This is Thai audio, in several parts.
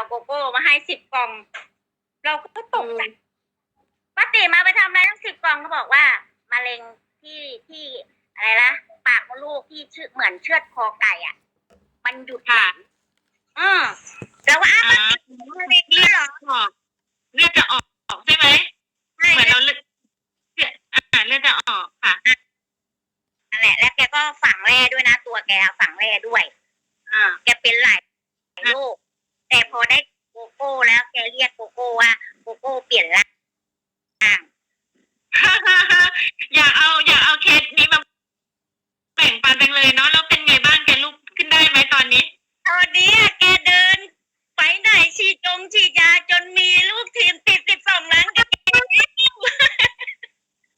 เอาโกโก้มาให้สิบกล่อง เราก็ตกใจป้าติ๋มมาไปทำอะไรตั้งสิบกล่องเขาบอกว่ามะเร็งที่ที่อะไรนะปากมดลูกที่ชื่อเหมือนเชือดคอไก่อะ มันหยุดค่ะ อืมแล้วว่าอ้าวอ่ามะเร็งด้วยเหรอออกเลือดจะออกใช่ไหมใช่เหมือนเราเลือดเลือดอ่าเลือดจะออกค่ะ นั่นแหละ แล้วแกก็ฝังแร่ด้วยนะ ตัวแกฝังแร่ด้วยอ่าแกเป็นหลายโรคแต่พอ ได้โกโก้แล้วแกเรียกโกโก้ว่าโกโก้เปลี่ยนร่างอยากเอาอยากเอาเคสนี้มาแบ่งปันจังเลยเนาะแล้วเป็นไงบ้างแกลุกขึ้นได้ไหมตอนนี้ตอนนี้อะแกเดิน ไปไหนฉีดจงฉีดยาจนมีลูกทีมติดสิบสองล้านกัน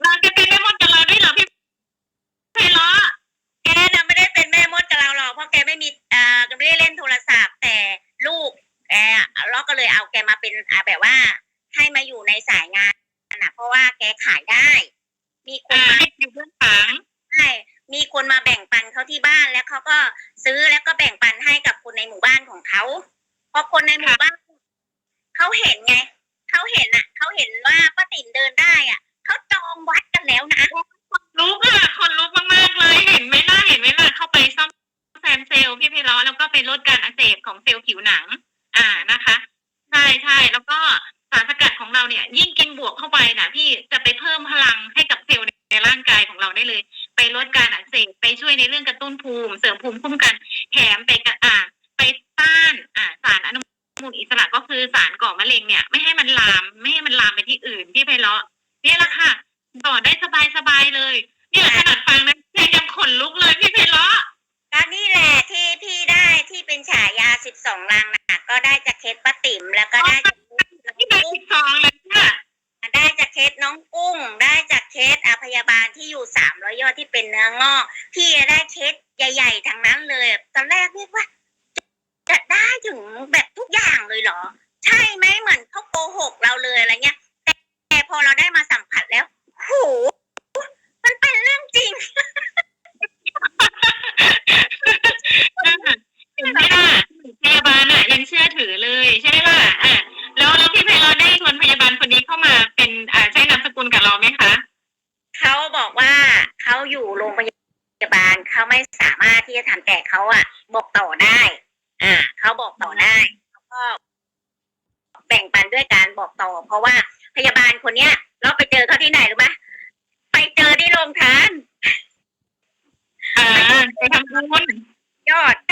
เราจะเป็นแม่มดกับเราด้วยเหรอพี่ไพเราะแกน่ะไม่ได้เป็นแม่มดกับเราหรอกเพราะแกไม่มีอ่าแกไม่ได้เล่นโทรศัพท์แต่ลูกแกอะเรา ก็เลยเอาแกมาเป็นอ่าแบบว่า ให้มาอยู่ในสายงานนะเพราะว่าแกขายได้ มีคนอ่ามาให้อยู่เบื้องหลังใช่มีคนมาแบ่งปันเขาที่บ้านแล้วเขาก็ซื้อแล้วก็แบ่งปันให้กับคนในหมู่บ้านของเขาเพราะคนในหมู่บ้านเขาเห็นไงเขาเห็นอะเขาเห็นว่าป้าติ๋มเดินได้อะเขาจองวัดกันแล้วนะลุกอะคนลุกมากๆเลยเห็นไหมล่ะเห็นไหมล่ะเข้าไปซ่อมแซมเซลล์พี่ไพเราะแล้วก็ไปลดการอักเสบของเซลล์ผิวหนัง อ่านะคะ ใช่ใช่แล้วก็สารสกัดของเราเนี่ย ยิ่งกินบวกเข้าไปนะพี่จะไปเพิ่มพลังให้กับเซลล์ในร่างกายของเราได้เลย ไปลดการอักเสบไปช่วยในเรื่องกระตุ้นภูมิ เสริมภูมิคุ้มกันแถมไปกระอ่าไปต้านอ่าสารอนุมูลอิสระก็คือสารก่อมะเร็งเนี่ย ไม่ให้มันลามไม่ให้มันลามไปที่อื่นพี่ไพเราะเนี่ยแหละค่ะต่อได้สบายสบายเลย เนี่ยขนาดฟังนะยังขนลุกเลยพี่ไพเราะก็นี่แหละที่พี่ได้ที่เป็นฉายาสิบสองลังนะ ก็ได้จากเคสป้าติ๋มแล้วก็ได้จากที่เป็นกุ้งสิบสองเลยค่ะได้จากเคสน้องกุ้ง ได้จากเคสอาพยาบาลที่อยู่สามร้อยยอดที่เป็นเนื้องอกพี่ได้เคสใหญ่ๆทั้งนั้นเลย ตอนแรกเรียกว่าจะได้ถึงแบบทุกอย่างเลยเหรอ ใช่ไหมเหมือนเขาโกหกเราเลยอะไรเงี้ย แต่แต่พอเราได้มาสัมผัสแล้วโหมันเป็นเรื่องจริง เห็นไหมล่ะพยาบาลอะยังเชื่อถือเลยใช่ไหมล่ะอะแล้วแล้วพี่ไพเราะได้ชวนพยาบาลคนนี้เข้ามาเป็นอ่าใช้นามสกุลกับ เราไหมคะเขาบอกว่าเขาอยู่โรงพยาบาลเขาไม่สามารถที่จะทำแต่เขาอะบอกต่อได้ อ่าเขาบอกต่อได้แล้วก็ แบ่งปันด้วยการบอกต่อ เพราะว่าพยาบาลคนเนี้ย เราไปเจอเขาที่ไหนรู้ไหมไปเจอที่โรงทานอ่าไปทำบุญยอดใช่